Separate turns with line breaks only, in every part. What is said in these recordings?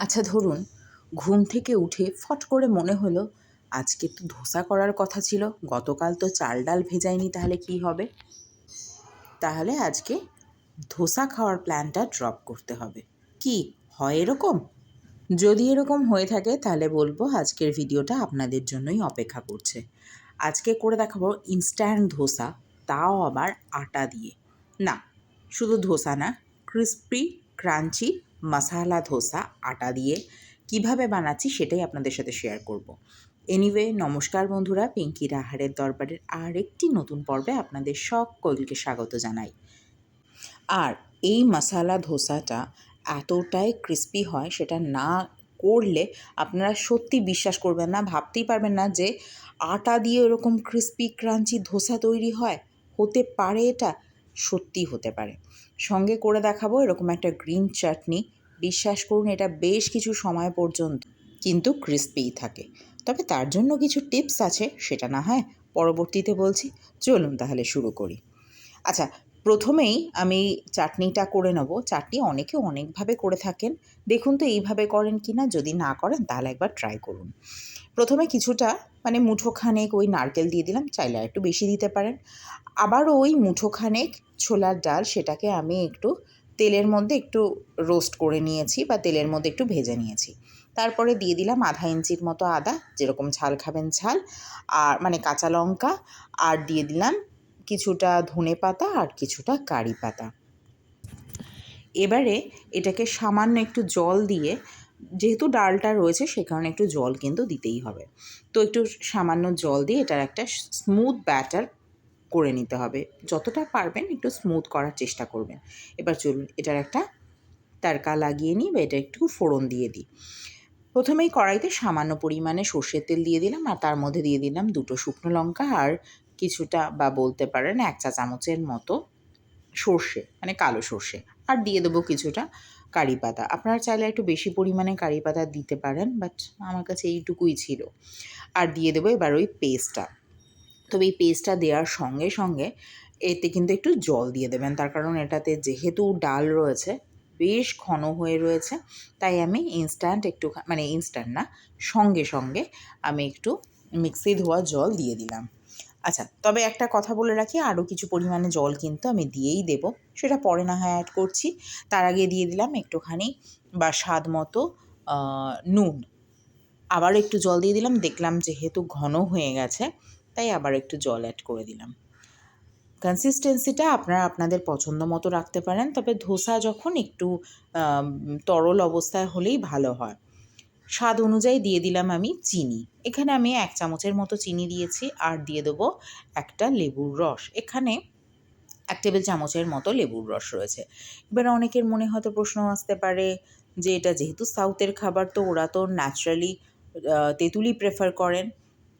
আচ্ছা ধরুন, ঘুম থেকে উঠে ফট করে মনে হলো আজকে তো ধোসা করার কথা ছিল, গতকাল তো চাল ডাল ভেজাইনি, তাহলে কি হবে? তাহলে আজকে ধোসা খাওয়ার প্ল্যানটা ড্রপ করতে হবে। কি, হয় এরকম? যদি এরকম হয়ে থাকে, তাহলে বলব আজকের ভিডিওটা আপনাদের জন্যই অপেক্ষা করছে। আজকে করে দেখাবো ইনস্ট্যান্ট ধোসা, তাও আবার আটা দিয়ে। না, শুধু ধোসা না ক্রিস্পি ক্রাঞ্চি মশালা, ধোসা, আটা দিয়ে কীভাবে বানাচ্ছি সেটাই আপনাদের সাথে শেয়ার করব। এনিওয়ে নমস্কার বন্ধুরা পিঙ্কি রাহারের দরবারের আরেকটি নতুন পর্বে আপনাদের সকলকে স্বাগত জানাই। আর এই মশালা, ধোসাটা এতটাই ক্রিস্পি হয়, সেটা না করলে আপনারা সত্যি বিশ্বাস করবেন না, ভাবতেই পারবেন না যে আটা দিয়ে ওরকম ক্রিস্পি ক্রাঞ্চি ধোসা তৈরি হয়। হতে পারে এটা সত্যি হতে পারে। সঙ্গে করে দেখাবো এরকম একটা গ্রিন চাটনি। বিশ্বাস করুন, এটা বেশ কিছু সময় পর্যন্ত কিন্তু ক্রিস্পিই থাকে। তবে তার জন্য কিছু টিপস আছে, সেটা না হয় পরবর্তীতে বলছি। চলুন তাহলে শুরু করি। আচ্ছা প্রথমেই আমি চাটনিটা করে নেব। চাটনি অনেকে অনেকভাবে করে থাকেন। দেখুন তো এইভাবে করেন কি না যদি না করেন তাহলে একবার ট্রাই করুন। প্রথমে কিছুটা মানে মুঠোখানেক ওই নারকেল দিয়ে দিলাম, চাইলে একটু বেশি দিতে পারেন। আবার ওই মুঠোখানেক ছোলার ডাল সেটাকে আমি একটু তেলের মধ্যে একটু রোস্ট করে নিয়েছি বা তেলের মধ্যে একটু ভেজে নিয়েছি। তারপরে দিয়ে দিলাম আধা ইঞ্চির মতো আদা, যেরকম ঝাল খাবেন ঝাল, আর মানে কাঁচা লঙ্কা, আর দিয়ে দিলাম কিছুটা ধনে পাতা আর কিছুটা কারি পাতা। এবারে এটাকে সামান্য একটু জল দিয়ে যেহেতু ডালটা রয়েছে, সে কারণে একটু জল কিন্তু দিতেই হবে। তো একটু সামান্য জল দিয়ে এটার একটা স্মুথ ব্যাটার করে নিতে হবে। যতটা পারবেন একটু স্মুথ করার চেষ্টা করবেন। এবার চলুন, এটার একটা তারকা লাগিয়ে নিই বা এটা একটু ফোড়ন দিয়ে দিই। প্রথমেই কড়াইতে সামান্য পরিমাণে সর্ষের তেল দিয়ে দিলাম আর তার মধ্যে দিয়ে দিলাম দুটো শুকনো লঙ্কা আর কিছুটা বা বলতে পারেন এক চা চামচের মতো সর্ষে মানে কালো সর্ষে। আর দিয়ে দেবো কিছুটা কারি পাতা। আপনারা চাইলে একটু বেশি পরিমাণে কারি পাতা দিতে পারেন বাট আমার কাছে এইটুকুই ছিল। আর দিয়ে দেবো এবার ওই পেস্টটা তবে এই পেস্টটা দেওয়ার সঙ্গে সঙ্গে এতে কিন্তু একটু জল দিয়ে দেবেন। তার কারণ এটাতে যেহেতু ডাল রয়েছে, বেশ ঘন হয়ে রয়েছে, তাই আমি ইনস্ট্যান্ট একটু মানে ইনস্ট্যান্ট না, সঙ্গে সঙ্গে আমি একটু মিক্সি ধোয়া জল দিয়ে দিলাম। আচ্ছা তবে একটা কথা বলে রাখি আরও কিছু পরিমাণে জল কিন্তু আমি দিয়েই দেব। সেটা পরে না হয় অ্যাড করছি। তার আগে দিয়ে দিলাম একটুখানি বা স্বাদ মতো নুন। আবার একটু জল দিয়ে দিলাম, দেখলাম যেহেতু ঘন হয়ে গেছে, তাই আবার একটু জল অ্যাড করে দিলাম। কনসিস্টেন্সিটা আপনারা আপনাদের পছন্দ মতো রাখতে পারেন, তবে ধোসা যখন একটু তরল অবস্থায় হলেই ভালো হয়। স্বাদ অনুযায়ী দিয়ে দিলাম আমি চিনি। এখানে আমি এক চামচের মতো চিনি দিয়েছি আর দিয়ে দেবো একটা লেবুর রস। এখানে এক টেবিল চামচের মতো লেবুর রস রয়েছে। এবার অনেকের মনে হয়তো প্রশ্ন আসতে পারে যে এটা যেহেতু সাউথের খাবার, তো ওরা তো ন্যাচারালি তেঁতুলি প্রেফার করেন।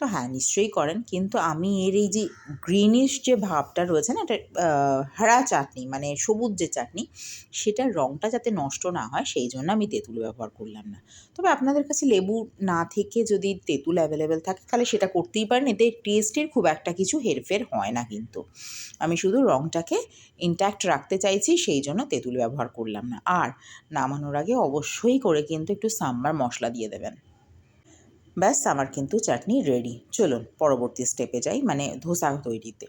তো হ্যাঁ নিশ্চয়ই করেন। কিন্তু আমি এর এই যে গ্রিনিশ যে ভাবটা রয়েছে না, এটা হারা চাটনি মানে সবুজ যে চাটনি, সেটার রঙটা যাতে নষ্ট না হয়, সেই জন্য আমি তেঁতুল ব্যবহার করলাম না। তবে আপনাদের কাছে লেবু না থেকে যদি তেঁতুল অ্যাভেলেবেল থাকে, তাহলে সেটা করতেই পারেন। এতে টেস্টের খুব একটা কিছু হেরফের হয় না কিন্তু। আমি শুধু রঙটাকে ইনট্যাক্ট রাখতে চাইছি, সেই জন্য তেঁতুল ব্যবহার করলাম না। আর নামানোর আগে অবশ্যই করে কিন্তু একটু সাম্বার মশলা দিয়ে দেবেন। ব্যাস, আমার কিন্তু চাটনি রেডি চলুন, পরবর্তী স্টেপে যাই মানে ধোসা তৈরিতে।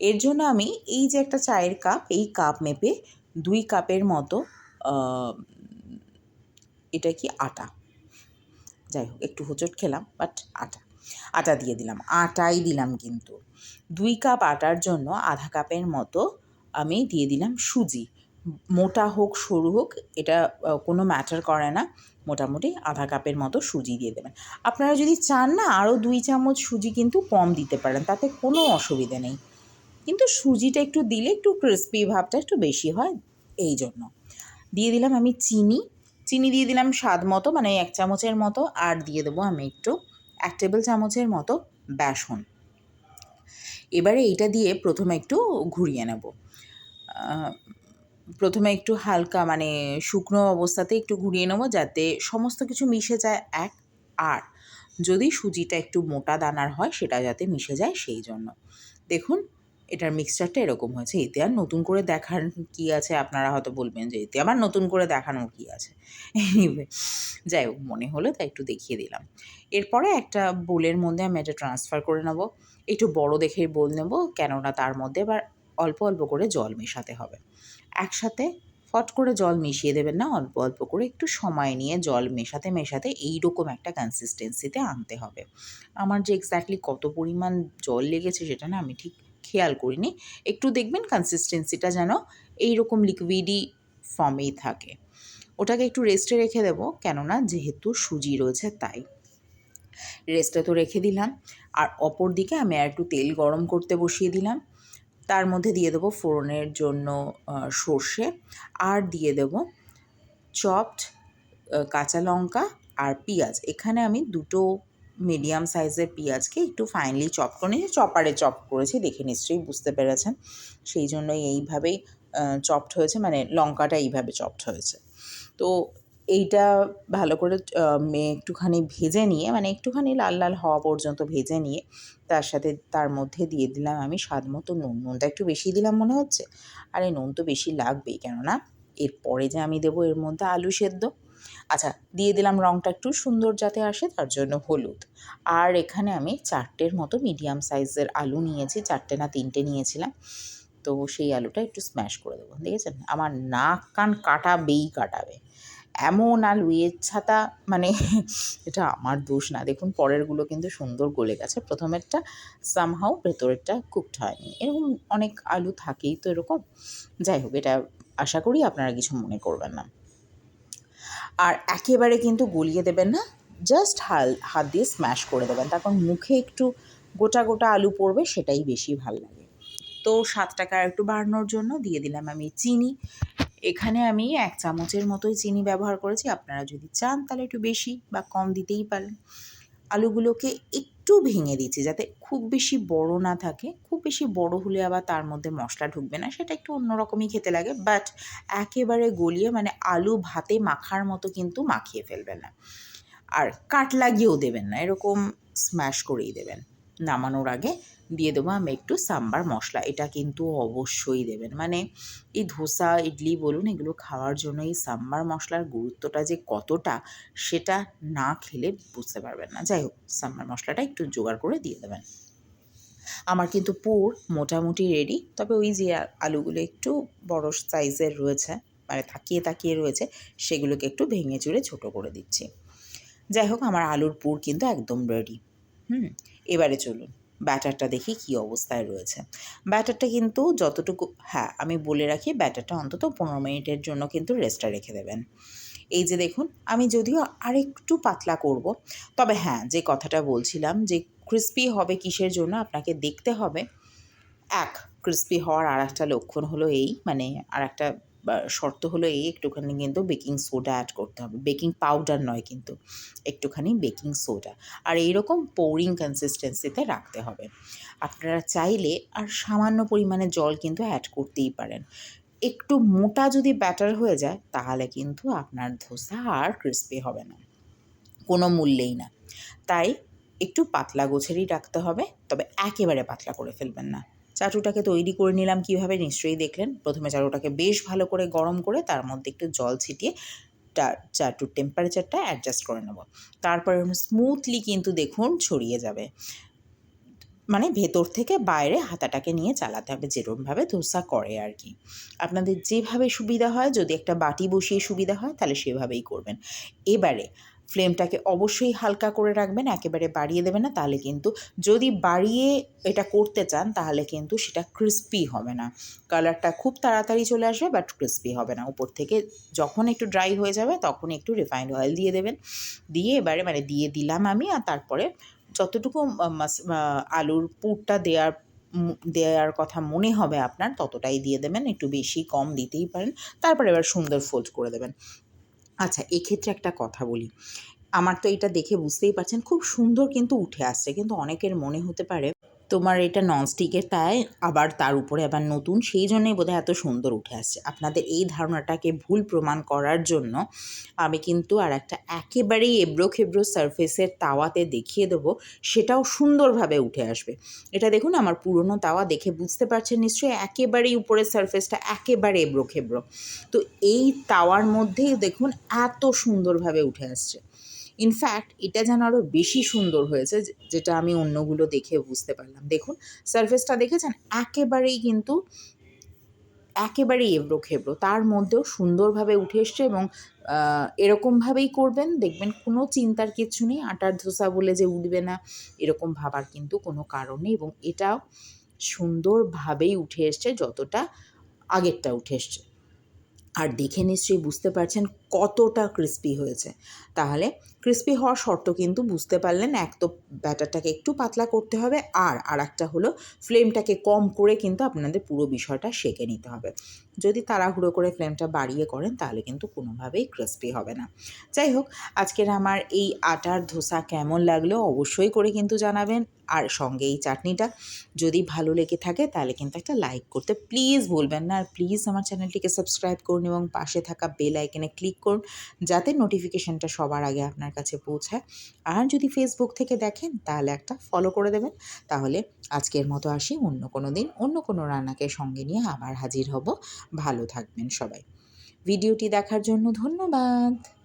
এর জন্য আমি এই যে একটা চায়ের কাপ এই কাপ মেপে দুই কাপের মতো এটা কি আটা? যাই হোক, একটু হোঁচট খেলাম বাট আটা। আটা দিয়ে দিলাম, আটাই দিলাম কিন্তু। দুই কাপ আটার জন্য আধা কাপের মতো আমি দিয়ে দিলাম সুজি। মোটা হোক, সরু হোক, এটা কোনো ম্যাটার করে না। মোটামুটি আধা কাপের মতো সুজি দিয়ে দেবেন। আপনারা যদি চান না আরও দুই চামচ সুজি কিন্তু কম দিতে পারেন, তাতে কোনো অসুবিধে নেই। কিন্তু সুজিটা একটু দিলে একটু ক্রিস্পি ভাবটা একটু বেশি হয়, এই জন্য। দিয়ে দিলাম আমি চিনি। চিনি দিয়ে দিলাম স্বাদ মতো মানে এক চামচের মতো, আর দিয়ে দেবো আমি একটু এক টেবিল চামচের মতো বেসন। এবারে এইটা দিয়ে প্রথমে একটু ঘুরিয়ে নেব। প্রথমে একটু হালকা মানে শুকনো অবস্থাতে একটু ঘুরিয়ে নেব যাতে সমস্ত কিছু মিশে যায় এক আর। যদি সুজিটা একটু মোটা দানার হয়, সেটা যাতে মিশে যায় সেই জন্য। দেখুন, এটার মিক্সচারটা এরকম হয়েছে। এতে আর নতুন করে দেখার কী আছে আপনারা হয়তো বলবেন যে, এতে আবার নতুন করে দেখানোর কী আছে? এনিওয়ে যাই হোক, মনে হলো তাই একটু দেখিয়ে দিলাম। এরপরে একটা বোলের মধ্যে আমি এটা ট্রান্সফার করে নেব। একটু বড় দেখেই বোল নেব, কেননা তার মধ্যে এবার অল্প অল্প করে জল মেশাতে হবে। একসাথে ফট করে জল মিশিয়ে দেবেন না, অল্প অল্প করে একটু সময় নিয়ে জল মেশাতে মেশাতে এইরকম একটা কনসিস্টেন্সিতে আনতে হবে। আমার যে এক্স্যাক্টলি কত পরিমাণ জল লেগেছে সেটা না আমি ঠিক খেয়াল করিনি। একটু দেখবেন কনসিস্টেন্সিটা যেন এইরকম লিকুইডই ফর্মেই থাকে। ওটাকে একটু রেস্টে রেখে দেবো, কেননা যেহেতু সুজি রয়েছে তাই। রেস্টে তো রেখে দিলাম। আর অপর দিকে আমি আর একটু তেল গরম করতে বসিয়ে দিলাম। তার মধ্যে দিয়ে দেবো ফোড়নের জন্য সর্ষে আর দিয়ে দেবো চপড কাঁচা লঙ্কা আর পেঁয়াজ। এখানে আমি দুটো মিডিয়াম সাইজের পেঁয়াজকে একটু ফাইনলি চপ করে নিয়েছি চপারে চপ করেছি, দেখে নিশ্চয়ই বুঝতে পেরেছেন। সেই জন্যই এইভাবেই চপড হয়েছে মানে লঙ্কাটা এইভাবে চপড হয়েছে। তো এইটা ভালো করে একটুখানি ভেজে নিয়ে মানে একটুখানি লাল লাল হওয়া পর্যন্ত ভেজে নিয়ে, তার সাথে তার মধ্যে দিয়ে দিলাম আমি স্বাদ মতো নুন। নুনটা একটু বেশি দিলাম মনে হচ্ছে? আর এই নুন তো বেশি লাগবেই, কেননা এরপরে যে আমি দেবো এর মধ্যে আলু সেদ্ধ। আচ্ছা দিয়ে দিলাম রঙটা একটু সুন্দর যাতে আসে, তার জন্য হলুদ। আর এখানে আমি চারটের মতো মিডিয়াম সাইজের আলু নিয়েছি, চারটে না তিনটে নিয়েছিলাম। তো সেই আলুটা একটু স্ম্যাশ করে দেবো, দেখেছেন? আমার নাক কান কাটাবেই কাটাবে। এমন আলু এর ছাতা মানে এটা আমার দোষ না। দেখুন, পরেরগুলো কিন্তু সুন্দর গলে গেছে। প্রথমেরটা সামহাও ভেতরেরটা কুকড হয়নি। এরকম অনেক আলু থাকেই তো এরকম। যাই হোক, এটা আশা করি আপনারা কিছু মনে করবেন না। আর একেবারে কিন্তু গলিয়ে দেবেন না জাস্ট হাল, হাত দিয়ে স্ম্যাশ করে দেবেন। তারপর মুখে একটু গোটা গোটা আলু পড়বে, সেটাই বেশি ভালো লাগে। তো স্বাদটাকে আর একটু বাড়ানোর জন্য দিয়ে দিলাম আমি চিনি। এখানে আমি এক চামচের মতোই চিনি ব্যবহার করেছি। আপনারা যদি চান তাহলে একটু বেশি বা কম দিতেই পারেন। আলুগুলোকে একটু ভেঙে দিচ্ছি যাতে খুব বেশি বড় না থাকে। খুব বেশি বড় হলে আবার তার মধ্যে মশলা ঢুকবে না। সেটা একটু অন্যরকমই খেতে লাগে। বাট একেবারে গলিয়ে মানে আলু ভাতে মাখার মতো কিন্তু মাখিয়ে ফেলবেন না। আর কাট লাগিয়েও দেবেন না। এরকম স্ম্যাশ করেই দেবেন। নামানোর আগে দিয়ে দেবো। আমি একটু সাম্বার মশলা, এটা কিন্তু অবশ্যই দেবেন। মানে এই ধোসা, ইডলি বলুন, এগুলো খাওয়ার জন্য এই সাম্বার মশলার গুরুত্বটা যে কতটা, সেটা না খেলে বুঝতে পারবেন না। যাই হোক, সাম্বার মশলাটা একটু জোগাড় করে দিয়ে দেবেন। আমার কিন্তু পুর মোটামুটি রেডি তবে ওই যে আলুগুলো একটু বড় সাইজের রয়েছে মানে তাকিয়ে তাকিয়ে রয়েছে, সেগুলোকে একটু ভেঙে চুড়ে ছোটো করে দিচ্ছি। যাই হোক, আমার আলুর পুর কিন্তু একদম রেডি হুম, এবারে চলুন। ব্যাটারটা দেখি কী অবস্থায় রয়েছে। ব্যাটারটা কিন্তু যতটুকু হ্যাঁ আমি বলে রাখি ব্যাটারটা অন্তত পনেরো মিনিটের জন্য কিন্তু রেস্টে রেখে দেবেন। এই যে দেখুন, আমি যদিও আরেকটু পাতলা করব, তবে হ্যাঁ যে কথাটা বলছিলাম যে ক্রিস্পি হবে কিসের জন্য আপনাকে দেখতে হবে। এক ক্রিস্পি হওয়ার আর একটা লক্ষণ হলো এই মানে আর একটা শর্ত হলো এই একটুখানি কিন্তু বেকিং সোডা অ্যাড করতে হবে। বেকিং পাউডার নয় কিন্তু, একটুখানি বেকিং সোডা। আর এইরকম পৌরিং কনসিস্টেন্সিতে রাখতে হবে। আপনারা চাইলে আর সামান্য পরিমাণে জল কিন্তু অ্যাড করতেই পারেন। একটু মোটা যদি ব্যাটার হয়ে যায়, তাহলে কিন্তু আপনার ধোসা আর ক্রিস্পি হবে না। কোনো মূল্যেই না। তাই একটু পাতলা গোছেরই রাখতে হবে, তবে একেবারে পাতলা করে ফেলবেন না। চাটুটাকে তৈরি করে নিলাম কীভাবে নিশ্চয়ই দেখলেন। প্রথমে চাটুটাকে বেশ ভালো করে গরম করে তার মধ্যে একটু জল ছিটিয়ে চাটুর টেম্পারেচারটা অ্যাডজাস্ট করে নেব। তারপরে স্মুথলি কিন্তু দেখুন ছড়িয়ে যাবে। মানে ভেতর থেকে বাইরে হাতাটাকে নিয়ে চালাতে হবে, যেরকমভাবে ধোসা করে আর কি। আপনাদের যেভাবে সুবিধা হয়, যদি একটা বাটি বসিয়ে সুবিধা হয়, তাহলে সেভাবেই করবেন। এবারে ফ্লেমটাকে অবশ্যই হালকা করে রাখবেন, একেবারে বাড়িয়ে দেবেন না, তাহলে কিন্তু যদি বাড়িয়ে এটা করতে চান, তাহলে কিন্তু সেটা ক্রিস্পি হবে না। কালারটা খুব তাড়াতাড়ি চলে আসবে বাট ক্রিস্পি হবে না। উপর থেকে যখন একটু ড্রাই হয়ে যাবে, তখন একটু রিফাইন্ড অয়েল দিয়ে দেবেন। দিয়ে এবারে মানে দিয়ে দিলাম আমি, আর তারপরে যতটুকু আলুর পুরটা দেওয়ার দেওয়ার কথা মনে হবে আপনার, ততটাই দিয়ে দেবেন। একটু বেশি কম দিতেই পারেন। তারপরে এবার সুন্দর ফোল্ড করে দেবেন। আচ্ছা এক্ষেত্রে একটা কথা বলি। আমার তো এটা দেখে বুঝতেই পারছেন, খুব সুন্দর কিন্তু উঠে আসছে। কিন্তু অনেকের মনে হতে পারে তোমার এটা ননস্টিকের তাই আবার তার উপরে আবার নতুন, সেই জন্যই বোধহয় এত সুন্দর উঠে আসছে। আপনাদের এই ধারণাটাকে ভুল প্রমাণ করার জন্য আমি কিন্তু আর একটা একেবারেই এবড়ো খেবড়ো সারফেসের তাওয়াতে দেখিয়ে দেবো, সেটাও সুন্দরভাবে উঠে আসবে। এটা দেখুন, আমার পুরনো তাওয়া দেখে বুঝতে পারছেন নিশ্চয়ই, একেবারেই উপরের সারফেসটা একেবারে এবড়ো খেবড়ো তো এই তাওয়ার মধ্যেই দেখুন, এত সুন্দরভাবে উঠে আসছে। ইনফ্যাক্ট এটা যেন আরও বেশি সুন্দর হয়েছে যেটা আমি অন্যগুলো দেখে বুঝতে পারলাম। দেখুন সারফেসটা দেখেছেন? একেবারেই কিন্তু, একেবারেই এবড়ো খেবড়ো। তার মধ্যেও সুন্দরভাবে উঠে এসছে এবং এরকমভাবেই করবেন। দেখবেন কোনো চিন্তার কিচ্ছু নেই। আটার ধোসা বলে যে উঠবে না, এরকম ভাবার কিন্তু কোনো কারণ নেই এবং এটাও সুন্দরভাবেই উঠে এসছে যতটা আগেরটা উঠে এসছে। আর দেখে নিশ্চয়ই বুঝতে পারছেন কতটা ক্রিস্পি হয়েছে। তাহলে ক্রিস্পি হওয়ার শর্ত কিন্তু বুঝতে পারলেন এক তো ব্যাটারটাকে একটু পাতলা করতে হবে আর আর একটা হলো ফ্লেমটাকে কম করে কিন্তু আপনাদের পুরো বিষয়টা সেঁকে নিতে হবে। যদি তাড়াহুড়ো করে ফ্লেমটা বাড়িয়ে করেন তাহলে কিন্তু কোনোভাবেই ক্রিস্পি হবে না। যাই হোক, আজকের আমার এই আটার ধোসা কেমন লাগল অবশ্যই করে কিন্তু জানাবেন। আর সঙ্গে এই চাটনিটা যদি ভালো লেগে থাকে তাহলে কিন্তু একটা লাইক করতে প্লিজ ভুলবেন না। আর প্লিজ আমার চ্যানেলটিকে সাবস্ক্রাইব করুন এবং পাশে থাকা বেল আইকনে ক্লিক করুন যাতে নোটিফিকেশানটা সবার আগে আপনার কাছে পৌঁছায়। আর যদি ফেসবুক থেকে দেখেন, তাহলে একটা ফলো করে দেবেন। তাহলে আজকের মতো আসি। অন্য কোনো দিন অন্য কোনো রান্নাকে সঙ্গে নিয়ে আবার হাজির হব। ভালো থাকবেন সবাই। ভিডিওটি দেখার জন্য ধন্যবাদ।